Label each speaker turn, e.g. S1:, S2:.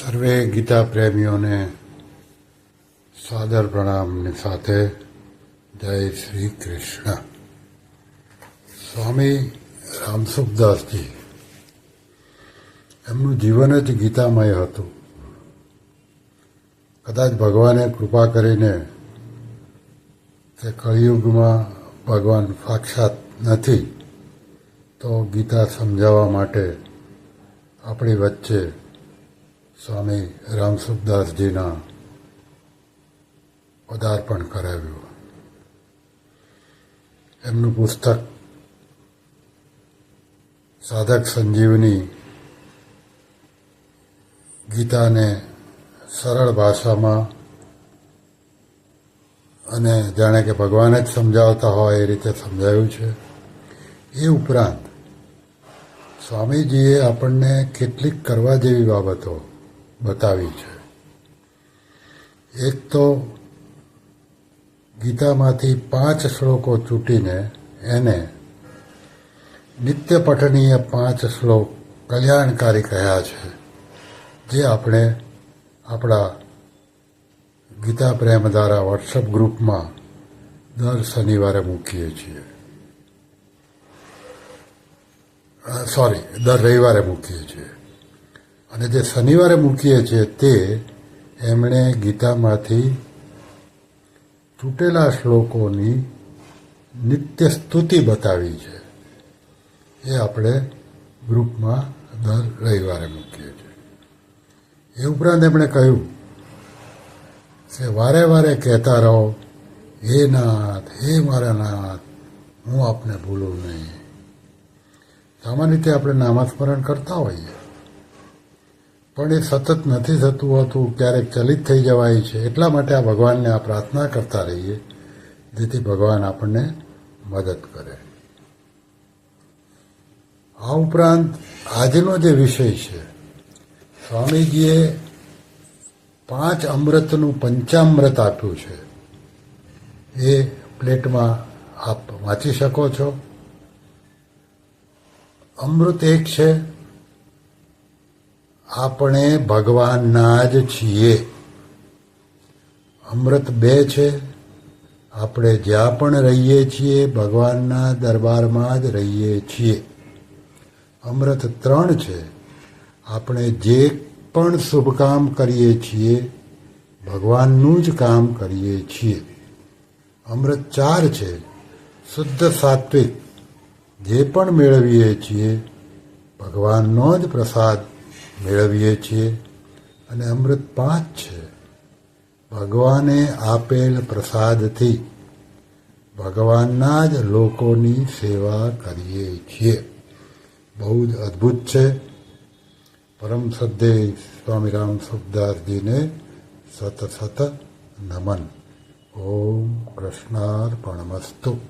S1: સર્વે ગીતા પ્રેમીઓને સાદર પ્રણામની સાથે જય શ્રી કૃષ્ણ. સ્વામી રામસુખદાસજી, એમનું જીવન જ ગીતામય હતું. કદાચ ભગવાને કૃપા કરીને તે કળિયુગમાં ભગવાન સાક્ષાત નથી, તો ગીતા સમજાવવા માટે આપણી વચ્ચે સ્વામી રામસુખદાસજીના પદાર્પણ કરાવ્યું. એમનું પુસ્તક સાધક સંજીવની ગીતાને સરળ ભાષામાં અને જાણે કે ભગવાન જ સમજાવતા હોય એ રીતે સમજાવ્યું છે. એ ઉપરાંત સ્વામીજીએ આપણને કેટલીક કરવા જેવી બાબતો બતાવી છે. એક તો ગીતામાંથી પાંચ શ્લોકો ચૂંટીને એને નિત્ય પઠનીય પાંચ શ્લોક કલ્યાણકારી કહ્યા છે, જે આપણે આપણા ગીતા પ્રેમ દ્વારા વોટ્સઅપ ગ્રુપમાં દર શનિવારે મૂકીએ છીએ. સોરી દર રવિવારે મૂકીએ છીએ. અને જે શનિવારે મૂકીએ છીએ તે એમણે ગીતામાંથી તૂટેલા શ્લોકોની નિત્ય સ્તુતિ બતાવી છે. એ આપણે ગ્રુપમાં દર રવિવારે મૂકીએ છીએ. એ ઉપરાંત એમણે કહ્યું કે વારે વારે કહેતા રહો, હે નાથ, હે મારા નાથ, હું આપને ભૂલું નહીં. સામાન્ય રીતે આપણે નામસ્મરણ કરતા હોઈએ. પણ એ સતત નથી થતું હોતું, ક્યારેક ચલિત થઈ જવાય છે. એટલા માટે આ ભગવાનને આ પ્રાર્થના કરતા રહીએ, જેથી ભગવાન આપણને મદદ કરે. આ ઉપરાંત આજનો જે વિષય છે, સ્વામીજીએ પાંચ અમૃતનું પંચામૃત આપ્યું છે. એ પ્લેટમાં આપ વાંચી શકો છો. અમૃત એક છે આપણે ભગવાનના જ છીએ. અમૃત બે છે. આપણે જ્યાં પણ રહીએ છીએ, ભગવાનના દરબારમાં જ રહીએ છીએ. અમૃત ત્રણ છે. આપણે જે પણ શુભ કામ કરીએ છીએ, ભગવાનનું જ કામ કરીએ છીએ. અમૃત ચાર છે. શુદ્ધ સાત્વિક. જે પણ મેળવીએ છીએ, ભગવાનનો જ પ્રસાદ મેળવીએ છીએ અને અમૃત પાંચ છે. ભગવાને આપેલ પ્રસાદથી ભગવાનના જ લોકોની સેવા કરીએ છીએ. બહુ જ અદ્ભુત છે. પરમ શ્રદ્ધેય સ્વામી રામ સુખદાસજીને સત સત નમન. ઓમ કૃષ્ણાર્પણમસ્તુ.